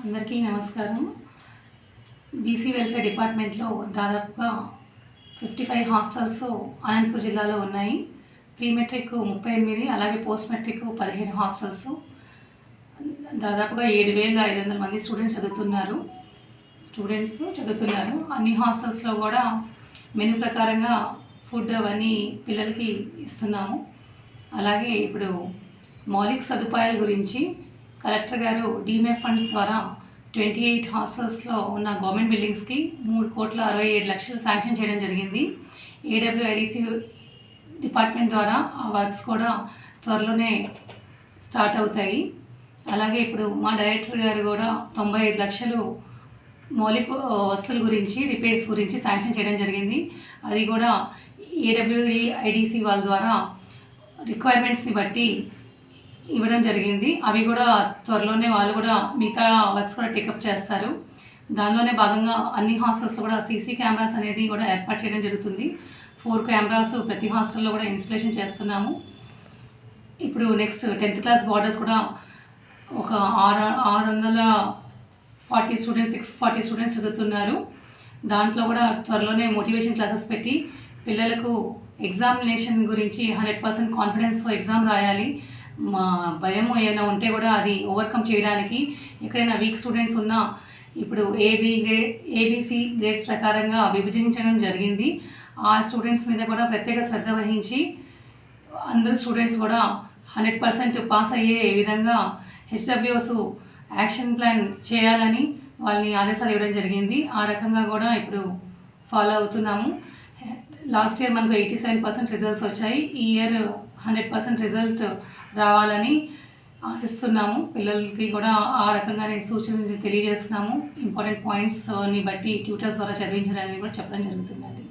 అందరికీ నమస్కారం. BC welfare డిపార్ట్మెంట్లో దాదాపుగా ఫిఫ్టీ ఫైవ్ హాస్టల్స్ అనంతపూర్ జిల్లాలో ఉన్నాయి. ప్రీ మెట్రిక్ ముప్పై ఎనిమిది అలాగే పోస్ట్ మెట్రిక్ పదిహేను హాస్టల్స్. దాదాపుగా ఏడు వేల ఐదు వందల మంది స్టూడెంట్స్ చదువుతున్నారు. స్టూడెంట్స్ చదువుతున్నారు. అన్ని హాస్టల్స్లో కూడా మెనూ ప్రకారంగా ఫుడ్ అవన్నీ పిల్లలకి ఇస్తున్నాము. అలాగే ఇప్పుడు మౌలిక సదుపాయాల గురించి కలెక్టర్ గారు డీమే ఫండ్స్ ద్వారా ట్వంటీ ఎయిట్ హాస్టల్స్లో ఉన్న గవర్నమెంట్ బిల్డింగ్స్కి మూడు కోట్ల అరవై ఏడు లక్షలు శాంక్షన్ చేయడం జరిగింది. ఏడబ్ల్యూఐడిసి డిపార్ట్మెంట్ ద్వారా ఆ వర్క్స్ కూడా త్వరలోనే స్టార్ట్ అవుతాయి. అలాగే ఇప్పుడు మా డైరెక్టర్ గారు కూడా తొంభై ఐదు లక్షలు మౌలిక వస్తువుల గురించి రిపేర్స్ గురించి శాంక్షన్ చేయడం జరిగింది. అది కూడా ఏడబ్ల్యూడి ఐడిసి వాళ్ళ ద్వారా రిక్వైర్మెంట్స్ని బట్టి ఇవ్వడం జరిగింది. అవి కూడా త్వరలోనే వాళ్ళు కూడా మిగతా వర్క్స్ కూడా టేకప్ చేస్తారు. దానిలోనే భాగంగా అన్ని హాస్టల్స్లో కూడా సీసీ కెమెరాస్ అనేది కూడా ఏర్పాటు చేయడం జరుగుతుంది. ఫోర్ కెమెరాస్ ప్రతి హాస్టల్లో కూడా ఇన్స్టలేషన్ చేస్తున్నాము. ఇప్పుడు నెక్స్ట్ టెన్త్ క్లాస్ బార్డర్స్ కూడా ఒక ఆరు ఆరు వందల forty students six forty students చదువుతున్నారు. దాంట్లో కూడా త్వరలోనే మోటివేషన్ క్లాసెస్ పెట్టి పిల్లలకు ఎగ్జామినేషన్ గురించి హండ్రెడ్ పర్సెంట్ కాన్ఫిడెన్స్తో ఎగ్జామ్ రాయాలి. మా భయము ఏమైనా ఉంటే కూడా అది ఓవర్కమ్ చేయడానికి ఎక్కడైనా వీక్ స్టూడెంట్స్ ఉన్నా ఇప్పుడు ఏబీ గ్రేడ్ ఏబిసి గ్రేడ్స్ ప్రకారంగా విభజించడం జరిగింది. ఆ స్టూడెంట్స్ మీద కూడా ప్రత్యేక శ్రద్ధ వహించి అందరు స్టూడెంట్స్ కూడా హండ్రెడ్ పర్సెంట్ పాస్ అయ్యే విధంగా హెచ్డబ్ల్యూఎస్ యాక్షన్ ప్లాన్ చేయాలని వాళ్ళని ఆదేశాలు ఇవ్వడం జరిగింది. ఆ రకంగా కూడా ఇప్పుడు ఫాలో అవుతున్నాము. లాస్ట్ ఇయర్ మనకు ఎయిటీ సెవెన్ పర్సెంట్ రిజల్ట్స్ వచ్చాయి. ఈ ఇయర్ హండ్రెడ్ పర్సెంట్ రిజల్ట్ రావాలని ఆశిస్తున్నాము. పిల్లలకి కూడా ఆ రకంగానే సూచనలు తెలియజేస్తున్నాము. ఇంపార్టెంట్ పాయింట్స్ని బట్టి ట్యూటర్స్ ద్వారా చదివించడానికి కూడా చెప్పడం జరుగుతుందండి.